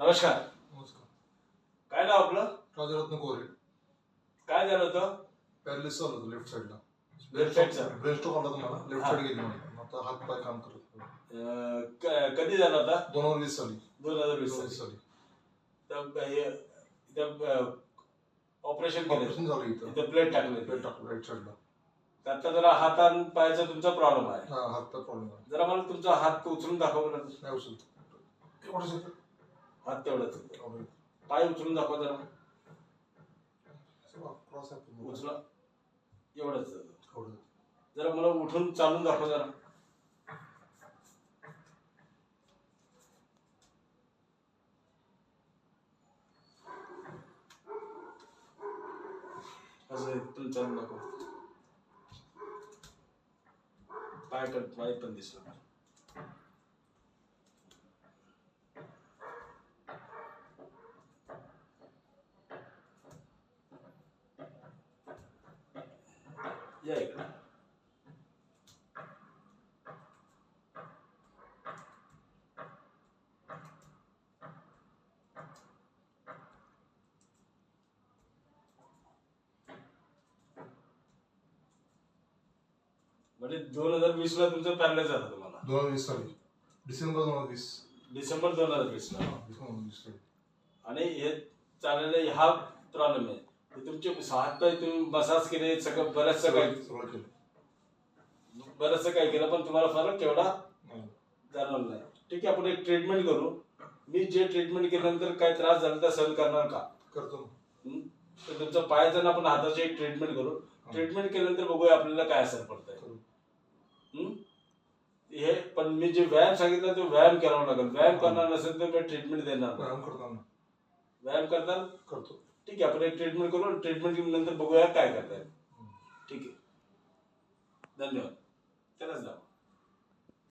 नमस्कार. नमस्कार. काय नाव आपलं? राजरत्न गोरे काय झालं होतं? पॅरलिस चालू होतं लेफ्ट साईडला Left side चा? ब्रेन स्ट्रोक आला तुम्हाला? लेफ्ट हा. साईड गेली म्हणून. आता हात पाय काम करत अं, क- कधी झालं होता? दोन हजार वीस साली. दोन हजार वीस वीस साली. ऑपरेशन केलं. ऑपरेशन झालं इथं. इथं प्लेट टाकले. प्लेट टाकलं राईट साईडला आता जरा हात आणि पायाचा तुमचा प्रॉब्लेम आहे. हा हात पाय प्रॉब्लेम आहे. जरा मला तुमचा हात उचलून दाखवा बरं. नाही उचल एवढंच येतं. हात तेवढाच एवढं. पाय उचलून दाखवा जरा. उचला एवढंच एवढं. जरा मला उठून चालून दाखवा जरा असं इथून चालून दाखवा पाय कर पाय पण दिसला या इकडे म्हणजे दोन हजार वीस ला तुमचं पॅरलाइज झालं तुम्हाला. दोन हजार वीस साली डिसेंबर दोन हजार वीस. डिसेंबर दोन हजार वीस ला. डिसेंबर दोन हजार वीस साली आणि हे चाललेले हा प्रॉब्लेम आहे तुमचे हात पाय तुम्ही मसाज केले सगळं बरंचसं काही सगळं सगळं केलं. बरंचसं काही केलं पण तुम्हाला फरक तेवढा नाही. जाणवला नाही. ठीक आहे आपण एक ट्रीटमेंट करू. मी जे ट्रीटमेंट केल्यानंतर काय त्रास झाला तर सहन करणार का? करतो? तर तुमचं पायाचं ना आपण हाताची एक ट्रीटमेंट करू. ट्रीटमेंट केल्यानंतर बघूया आपल्याला काय असर पडतंय. हं? हे पण मी जे व्यायाम सांगितलं तो व्यायाम करावा लागेल. व्यायाम करणार नसेल तर मी ट्रीटमेंट देणार. व्यायाम करताना. व्यायाम करताल करतो. ठीक आहे आपण एक ट्रीटमेंट करू ट्रीटमेंट घेऊन नंतर बघूया काय करताय ठीक आहे. धन्यवाद. त्यालाच जाऊ